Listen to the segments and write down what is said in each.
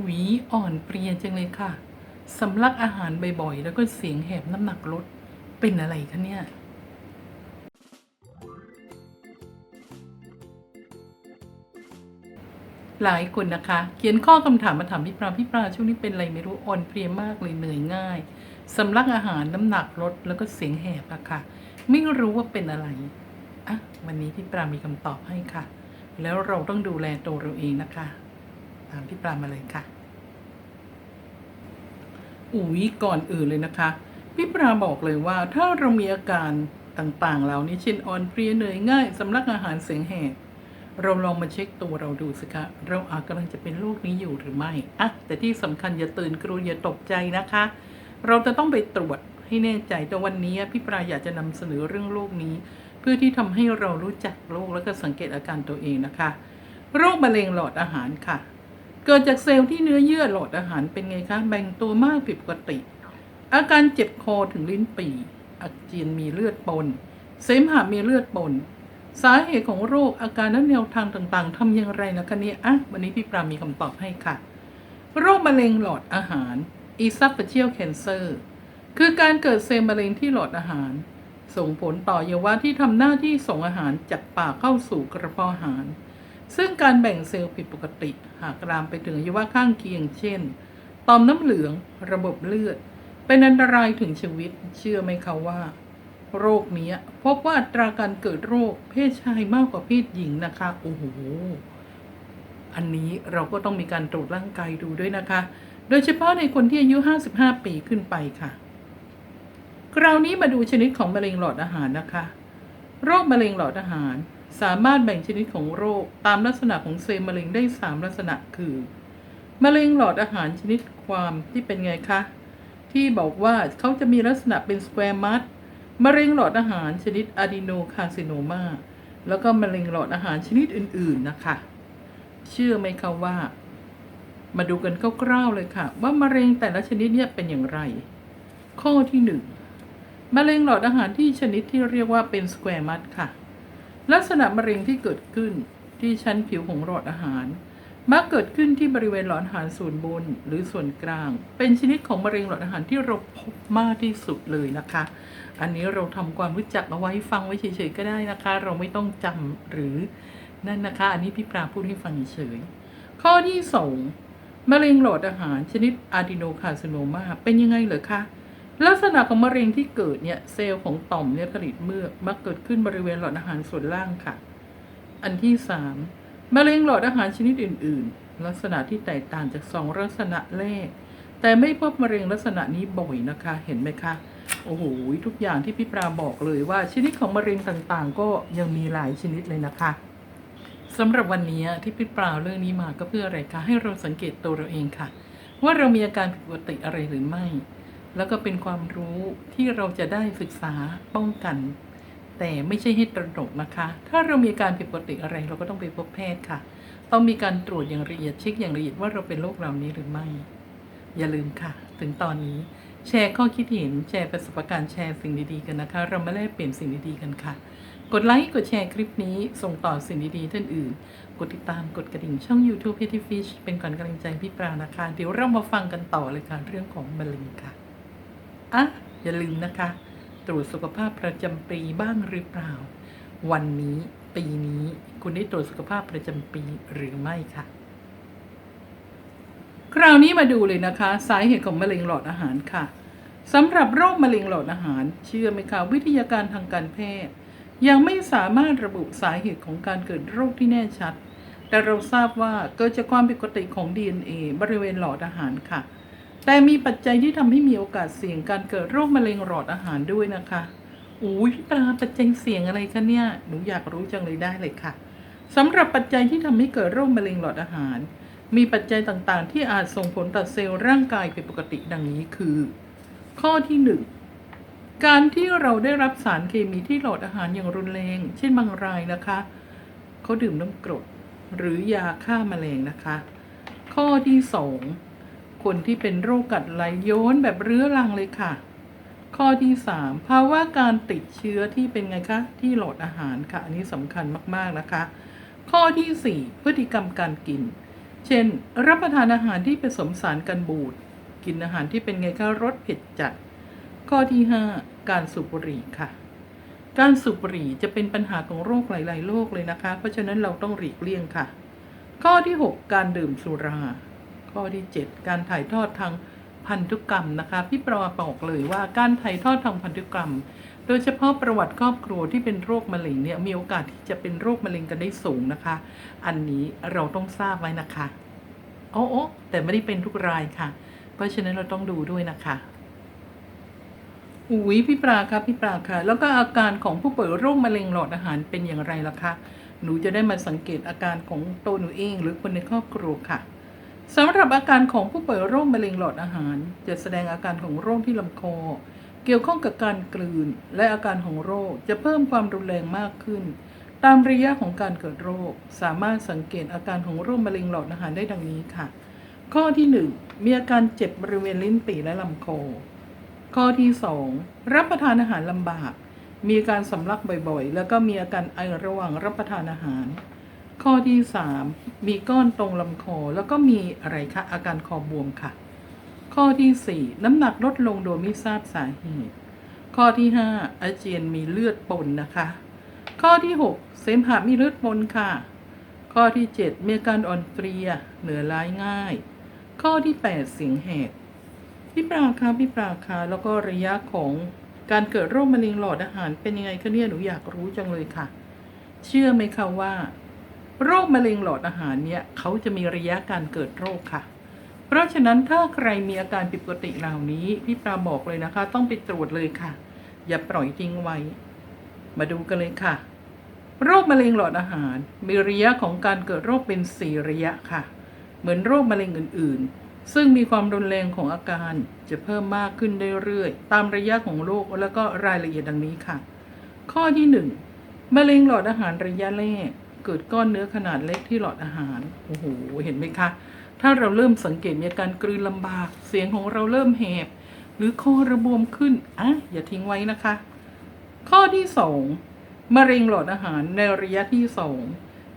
หวีอ่อนเพลียจังเลยค่ะ สำลักอาหารบ่อยๆ แล้วก็เสียงแหบน้ำหนักลด เป็นอะไรคะเนี่ย หลายคนนะคะ เขียนข้อคำถามมาถามพี่ปราพี่ปราช่วงนี้เป็นอะไรไม่รู้อ่อนเพลียมากเลยเหนื่อยง่ายสำลักอาหารน้ำหนักลดแล้วก็เสียงแหบอะค่ะ ไม่รู้ว่าเป็นอะไรอะวันนี้พี่ปรามีคำตอบให้ค่ะ แล้วเราต้องดูแลตัวเราเองนะคะ ตามพี่ปรามาเลยค่ะอุ๊ยก่อนอื่นเลยนะคะ พี่ปราบอกเลยว่าถ้าเรามีอาการต่างๆเหล่านี้เช่นอ่อนเพลียเหนื่อยง่ายสำลักอาหารเสียงแหบเราลองมาเช็คตัวเราดูสิคะ เราอาจกำลังจะเป็นโรคนี้อยู่หรือไม่อะแต่ที่สำคัญอย่าตื่นกลัวอย่าตกใจนะคะ เราจะต้องไปตรวจให้แน่ใจแต่วันนี้พี่ปราอยากจะนำเสนอเรื่องโรคนี้ เพื่อที่ทำให้เรารู้จักโรคแล้วก็สังเกตอาการตัวเองนะคะ โรคมะเร็งหลอดอาหารค่ะ เกิดจากเซลล์ที่เนื้อเยื่อหลอดอาหารเป็นไงคะแบ่งตัวมากผิดปกติ อาการเจ็บคอถึงลิ้นปี่อาเจียนมีเลือดปน เสมหะมีเลือดปน สาเหตุของโรคอาการและแนวทางต่างๆทำอย่างไรนะคะเนี่ยอะวันนี้พี่ปรามีคำตอบให้ค่ะ โรคมะเร็งหลอดอาหาร esophageal cancer คือการเกิดเซลล์มะเร็งที่หลอดอาหาร ส่งผลต่ออวัยวะที่ทำหน้าที่ส่งอาหารจากปากเข้าสู่กระเพาะอาหาร ซึ่งการแบ่งเซลล์ผิดปกติ หากลามไปถึงอวัยวะข้างเคียง เช่น ต่อมน้ำเหลือง ระบบเลือด เป็นอันตรายถึงชีวิต เชื่อไหมคะว่า โรคนี้พบว่าอัตราการเกิดโรค เพศชายมากกว่าเพศหญิงนะคะ โอ้โห อันนี้เราก็ต้องมีการตรวจร่างกายดูด้วยนะคะ โดยเฉพาะในคนที่อายุ 55 ปีขึ้นไปค่ะ คราวนี้มาดูชนิดของมะเร็งหลอดอาหารนะคะ โรคมะเร็งหลอดอาหาร สามารถแบ่งชนิดของโรคตามลักษณะของเซลล์มะเร็งได้ 3 ลักษณะคือ มะเร็งหลอดอาหารชนิดความที่เป็นไงคะ ที่บอกว่าเขาจะมีลักษณะเป็นสแควร์มัสมะเร็งหลอดอาหารชนิดอะดีโนคาร์ซิโนมาแล้วก็มะเร็งหลอดอาหารชนิดอื่น ๆนะคะ เชื่อไหมคะว่า มาดูกันคร่าวๆเลยค่ะ ว่ามะเร็งแต่ละชนิดเนี่ยเป็นอย่างไร ข้อที่หนึ่งมะเร็งหลอดอาหารที่ชนิดที่เรียกว่าเป็นสแควร์มัสค่ะ ลักษณะมะเร็งที่เกิดขึ้นที่ชั้นผิวของหลอดอาหาร มักเกิดขึ้นที่บริเวณหลอดอาหารส่วนบนหรือส่วนกลาง เป็นชนิดของมะเร็งหลอดอาหารที่เราพบมากที่สุดเลยนะคะ อันนี้เราทำความรู้จักเอาไว้ฟังไว้เฉยๆก็ได้นะคะ เราไม่ต้องจำหรือนั่นนะคะ อันนี้พี่ปราพูดให้ฟังเฉยข้อที่สองมะเร็งหลอดอาหารชนิดอะดีโนคาร์ซิโนมาเป็นยังไงเหรอคะ ลักษณะของมะเร็งที่เกิดเนี่ยเซลล์ของต่อมเนี่ยผลิตเมือกมักเกิดขึ้นบริเวณหลอดอาหารส่วนล่างค่ะ อันที่สามมะเร็งหลอดอาหารชนิดอื่น ๆ ลักษณะที่แตกต่างจากสองลักษณะแรก แต่ไม่พบมะเร็งลักษณะนี้บ่อยนะคะ เห็นไหมคะโอ้โหทุกอย่างที่พี่ปราบอกเลยว่าชนิดของมะเร็งต่างๆ ก็ยังมีหลายชนิดเลยนะคะสำหรับวันนี้ที่พี่ปราเรื่องนี้มาก็เพื่ออะไรคะให้เราสังเกตตัวเราเองค่ะ ว่าเรามีอาการผิดปกติอะไรหรือไม่ แล้วก็เป็นความรู้ที่เราจะได้ศึกษาป้องกัน แต่ไม่ใช่ให้ตระหนกนะคะ ถ้าเรามีการผิดปกติอะไรเราก็ต้องไปพบแพทย์ค่ะ ต้องมีการตรวจอย่างละเอียดเช็คอย่างละเอียดว่าเราเป็นโรคเหล่านี้หรือไม่ อย่าลืมค่ะ ถึงตอนนี้แชร์ข้อคิดเห็นแชร์ประสบการณ์แชร์สิ่งดีๆกันนะคะ เรามาแลกเปลี่ยนสิ่งดีๆกันค่ะ กดไลค์กดแชร์คลิปนี้ส่งต่อสิ่งดีๆท่านอื่น กดติดตามกดกระดิ่งช่อง YouTube p e t t y Fish เป็นก่อนกำลังใจพี่ปรานะคะ เดี๋ยวเรามาฟังกันต่อเลยค่ะ เรื่องของมะเร็งค่ะ อะอย่าลืมนะคะ ตรวจสุขภาพประจำปีบ้างหรือเปล่า วันนี้ปีนี้คุณได้ตรวจสุขภาพประจำปีหรือไม่ค่ะ คราวนี้มาดูเลยนะคะสาเหตุของมะเร็งหลอดอาหารค่ะสำหรับโรคมะเร็งหลอดอาหาร เชื่อไหมคะวิทยาการทางการแพทย์ ยังไม่สามารถระบุสาเหตุของการเกิดโรคที่แน่ชัด แต่เราทราบว่าเกิดจากความผิดปกติของ DNA บริเวณหลอดอาหารค่ะ แต่มีปัจจัยที่ทำให้มีโอกาสเสี่ยงการเกิดโรคมะเร็งหลอดอาหารด้วยนะคะอุ้ยปลาปัจจัยเสี่ยงอะไรคะเนี่ย หนูอยากรู้จังเลยได้เลยค่ะสำหรับปัจจัยที่ทำให้เกิดโรคมะเร็งหลอดอาหาร มีปัจจัยต่างๆ ที่อาจส่งผลต่อเซลล์ร่างกายผิดปกติดังนี้คือ ข้อที่หนึ่งการที่เราได้รับสารเคมีที่หลอดอาหารอย่างรุนแรง เช่นบางรายนะคะ เขาดื่มน้ำกรดหรือยาฆ่าแมลงนะคะ ข้อที่สอง คนที่เป็นโรคกัดไหลย้อนแบบเรื้อรังเลยค่ะ ข้อที่สามภาวะการติดเชื้อที่เป็นไงคะที่หลอดอาหารค่ะ อันนี้สำคัญมากๆนะคะ ข้อที่สี่พฤติกรรมการกิน เช่น รับประทานอาหารที่ผสมสารกันบูดกินอาหารที่เป็นไงคะรสเผ็ดจัด ข้อที่ 5 การสูบบุหรี่ค่ะ การสูบบุหรี่จะเป็นปัญหาของโรคหลาย ๆ โรคเลยนะคะ เพราะฉะนั้นเราต้องหลีกเลี่ยงค่ะ ข้อที่ 6 การดื่มสุรา ข้อที่ 7 การถ่ายทอดทางพันธุกรรมนะคะ พี่ปรมาบอกเลยว่าการถ่ายทอดทางพันธุกรรม โดยเฉพาะประวัติครอบครัวที่เป็นโรคมะเร็งเนี่ยมีโอกาสที่จะเป็นโรคมะเร็งกันได้สูงนะคะ อันนี้เราต้องทราบไว้นะคะโอ้โอ้แต่ไม่ได้เป็นทุกรายค่ะ เพราะฉะนั้นเราต้องดูด้วยนะคะอุ้ยพี่ปลาครับพี่ปลาค่ะ แล้วก็อาการของผู้ป่วยโรคมะเร็งหลอดอาหารเป็นอย่างไรล่ะคะหนูจะได้มาสังเกตอาการของตัวหนูเองหรือคนในครอบครัวค่ะ สำหรับอาการของผู้ป่วยโรคมะเร็งหลอดอาหาร จะแสดงอาการของโรคที่ลำคอ เกี่ยวข้องกับการกลืน และอาการของโรคจะเพิ่มความรุนแรงมากขึ้น ตามระยะของการเกิดโรค สามารถสังเกตอาการของโรคมะเร็งหลอดอาหารได้ดังนี้ค่ะ ข้อที่หนึ่งมีอาการเจ็บบริเวณลิ้นปี่และลำคอ ข้อที่ 2 รับประทานอาหารลำบาก มีอาการสำลักบ่อยๆ แล้วก็มีอาการไอระหว่างรับประทานอาหาร ข้อที่ 3 มีก้อนตรงลำคอ แล้วก็มีอะไรคะ อาการคอบวมค่ะ ข้อที่ 4 น้ำหนักลดลงโดยไม่ทราบสาเหตุ ข้อที่ 5 อาเจียนมีเลือดปนนะคะ ข้อที่ 6 เสมหะมีเลือดปนค่ะ ข้อที่ 7 มีอาการอ่อนเพลียเหนื่อยล้าง่าย ข้อที่ 8 เสียงแหบพี่ปราคะพี่ปราคะแล้วก็ระยะของการเกิดโรคมะเร็งหลอดอาหารเป็นยังไงคะเนี่ยหนูอยากรู้จังเลยค่ะ เชื่อไหมคะว่า โรคมะเร็งหลอดอาหารเนี่ยเขาจะมีระยะการเกิดโรคค่ะ เพราะฉะนั้นถ้าใครมีอาการผิดปกติเหล่านี้พี่ปราบอกเลยนะคะ ต้องไปตรวจเลยค่ะ อย่าปล่อยทิ้งไว้ มาดูกันเลยค่ะ โรคมะเร็งหลอดอาหาร มีระยะของการเกิดโรคเป็นสี่ระยะค่ะ เหมือนโรคมะเร็งอื่น ๆ ซึ่งมีความรุนแรงของอาการจะเพิ่มมากขึ้นเรื่อยๆตามระยะของโรคแล้วก็รายละเอียดดังนี้ค่ะ ข้อที่หนึ่งมะเร็งหลอดอาหารระยะแรก เกิดก้อนเนื้อขนาดเล็กที่หลอดอาหาร โอ้โห เห็นไหมคะ ถ้าเราเริ่มสังเกตมีอาการกลืนลำบาก เสียงของเราเริ่มแหบ หรือคอระบวมขึ้น อะ อย่าทิ้งไว้นะคะ ข้อที่สองมะเร็งหลอดอาหารในระยะที่สอง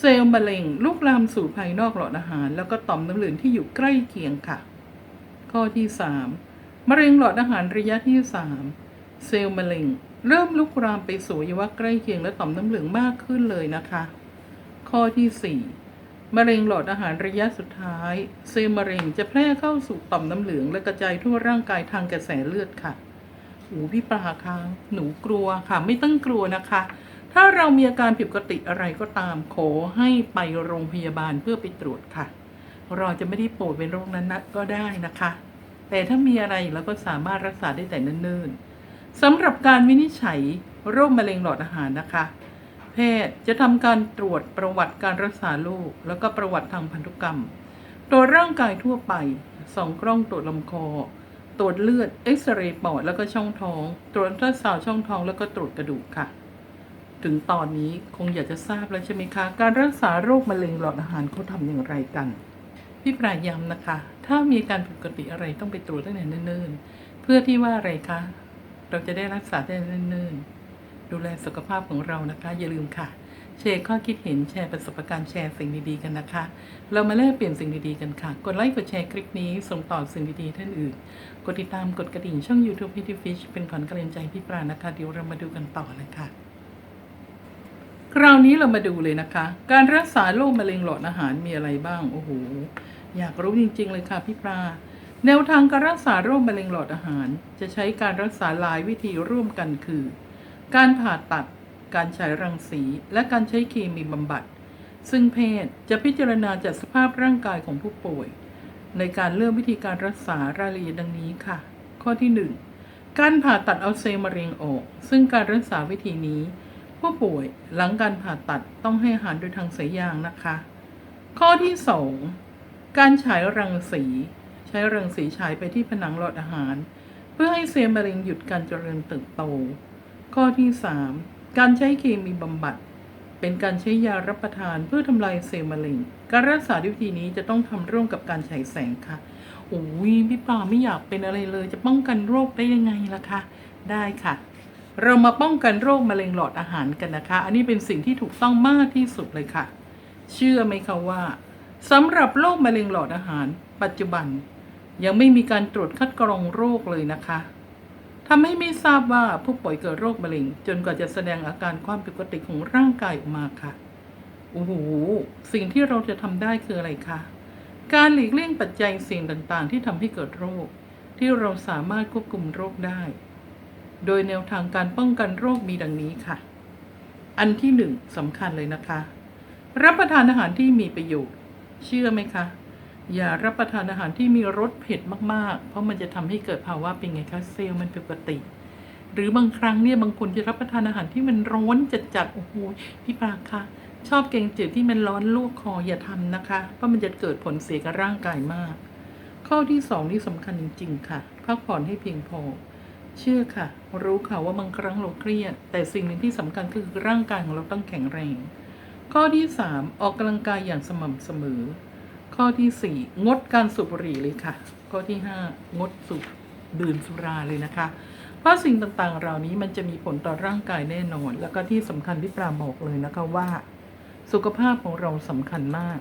เซลล์มะเร็งลุกลามสู่ภายนอกหลอดอาหาร แล้วก็ต่อมน้ำเหลืองที่อยู่ใกล้เคียงค่ะ ข้อที่สามมะเร็งหลอดอาหารระยะที่สามเซลล์มะเร็ง เริ่มลุกลามไปสู่อวัยวะใกล้เคียงและต่อมน้ำเหลืองมากขึ้นเลยนะคะ ข้อที่สี่มะเร็งหลอดอาหารระยะสุดท้าย เซลล์มะเร็งจะแพร่เข้าสู่ต่อมน้ำเหลืองและกระจายทั่วร่างกายทางกระแสเลือดค่ะอ้พี่ปลาคะหนูกลัวค่ะ ไม่ต้องกลัวนะคะ ถ้าเรามีอาการผิดปกติอะไรก็ตาม ขอให้ไปโรงพยาบาลเพื่อไปตรวจค่ะ เราจะไม่ได้ป่วยเป็นโรคนั้นนะก็ได้นะคะ แต่ถ้ามีอะไรเราก็สามารถรักษาได้แต่เนิ่นๆสำหรับการวินิจฉัยโรคมะเร็งหลอดอาหารนะคะ แพทย์จะทำการตรวจประวัติการรักษาโรคแล้วก็ประวัติทางพันธุกรรม ตรวจร่างกายทั่วไปส่องกล้องตรวจลำคอ ตรวจเลือดเอ็กซเรย์ปอดแล้วก็ช่องท้อง ตรวจอัลตราซาวช่องท้องแล้วก็ตรวจกระดูกค่ะ ถึงตอนนี้คงอยากจะทราบแล้วใช่ไหมคะ การรักษาโรคมะเร็งหลอดอาหารเขาทำอย่างไรกัน พี่ปรายย้ำนะคะ ถ้ามีการผิดปกติอะไรต้องไปตรวจตั้งแต่เนิ่นๆ เพื่อที่ว่าอะไรคะ เราจะได้รักษาได้เนิ่นๆ ดูแลสุขภาพของเรานะคะ อย่าลืมค่ะ แชร์ข้อคิดเห็นแชร์ประสบการณ์แชร์สิ่งดีๆกันนะคะ เรามาแลกเปลี่ยนสิ่งดีๆกันค่ะ กดไลค์กดแชร์คลิปนี้ส่งต่อสิ่งดีๆท่านอื่น กดติดตามกดกระดิ่งช่อง YouTube p i t t y Fish เป็นขวัญกำลังใจพี่ปรานะคะ เดี๋ยวเรามาดูกันต่อเลยค่ะคราวนี้เรามาดูเลยนะคะ การรักษาโรคมะเร็งหลอดอาหารมีอะไรบ้างโอ้โหอยากรู้จริง ๆ เลยค่ะพี่ปลาแนวทางการรักษาโรคมะเร็งหลอดอาหาร จะใช้การรักษาหลายวิธีร่วมกันคือ การผ่าตัด การฉายรังสี และการใช้เคมีบำบัด ซึ่งแพทย์จะพิจารณาจากสภาพร่างกายของผู้ป่วย ในการเลือกวิธีการรักษารายละเอียดดังนี้ค่ะ ข้อที่ 1 การผ่าตัดเอาเซลล์มะเร็งออก ซึ่งการรักษาวิธีนี้ ผู้ป่วยหลังการผ่าตัดต้องให้อาหารโดยทางสายยางนะคะ ข้อที่ 2 การฉายรังสี ใช้รังสีฉายไปที่ผนังหลอดอาหาร เพื่อให้เซลล์มะเร็งหยุดการเจริญเติบโต ข้อที่ 3 การใช้เคมีบำบัด เป็นการใช้ยารับประทานเพื่อทำลายเซลล์มะเร็ง การรักษาด้วยวิธีนี้จะต้องทำร่วมกับการฉายแสงค่ะโอ้ยพี่ปาไม่อยากเป็นอะไรเลย จะป้องกันโรคได้ยังไงล่ะคะ ได้ค่ะ เรามาป้องกันโรคมะเร็งหลอดอาหารกันนะคะ อันนี้เป็นสิ่งที่ถูกต้องมากที่สุดเลยค่ะ เชื่อไหมคะว่าสำหรับโรคมะเร็งหลอดอาหาร ปัจจุบัน ยังไม่มีการตรวจคัดกรองโรคเลยนะคะ ทำให้ไม่ทราบว่าผู้ป่วยเกิดโรคมะเร็ง จนกว่าจะแสดงอาการความผิดปกติของร่างกายออกมาค่ะโอ้โหสิ่งที่เราจะทำได้คืออะไรคะการหลีกเลี่ยงปัจจัยสิ่งต่างๆ ที่ทำให้เกิดโรค ที่เราสามารถควบคุมโรคได้ โดยแนวทางการป้องกันโรคมีดังนี้ค่ะ อันที่หนึ่งสำคัญเลยนะคะ รับประทานอาหารที่มีประโยชน์ เชื่อไหมคะ อย่ารับประทานอาหารที่มีรสเผ็ดมากๆ เพราะมันจะทำให้เกิดภาวะเป็นไงคะเซลล์มันผิดปกติ หรือบางครั้งเนี่ยบางคนจะรับประทานอาหารที่มันร้อนจัดๆโอ้โหพี่ปลาคะชอบแกงจืดที่มันร้อนลวกคออย่าทำนะคะ เพราะมันจะเกิดผลเสียกับร่างกายมาก ข้อที่สองนี่สำคัญจริงๆค่ะพักผ่อนให้เพียงพอ เชื่อค่ะ รู้ค่ะว่าบางครั้งเราเครียด แต่สิ่งหนึ่งที่สำคัญคือร่างกายของเราต้องแข็งแรง ข้อที่สามออกกำลังกายอย่างสม่ำเสมอ ข้อที่สี่งดการสูบบุหรี่เลยค่ะ ข้อที่ห้างดสูบดื่มสุราเลยนะคะ เพราะสิ่งต่างๆ เหล่านี้มันจะมีผลต่อร่างกายแน่นอน แล้วก็ที่สำคัญที่ปราบอกเลยนะคะว่า สุขภาพของเราสำคัญมาก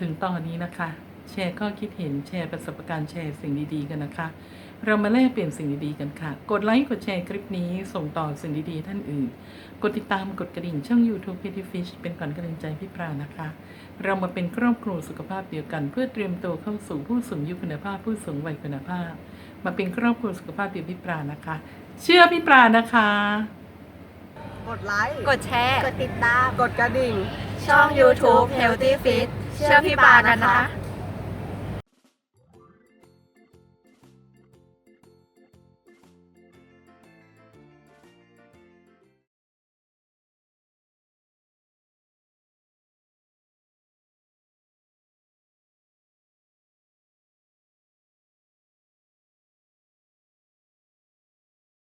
ถึงตอนนี้นะคะ แชร์ข้อคิดเห็นแชร์ประสบการณ์แชร์สิ่งดีๆ กันนะคะ เรามาแลกเปลี่ยนสิ่งดีๆกันค่ะ กดไลค์กดแชร์คลิปนี้ส่งต่อสิ่งดีๆท่านอื่น กดติดตามกดกระดิ่งช่อง YouTube p e t y Fish เป็นขวัญกำลังใจพี่ปรานะคะ เรามาเป็นครอบครัวสุขภาพเดียวกัน เพื่อเตรียมตัวเข้าสู่ผู้สูงอายุคุณภาพ ผู้สูงวัยคุณภาพ มาเป็นครอบครัวสุขภาพเดียวพี่ปรานะคะ เชื่อพี่ปรานะคะ กดไลค์ กดแชร์ กดติดตาม กดกระดิ่ง ช่อง YouTube Healthy Fit เชื่อพี่ปากันนะคะ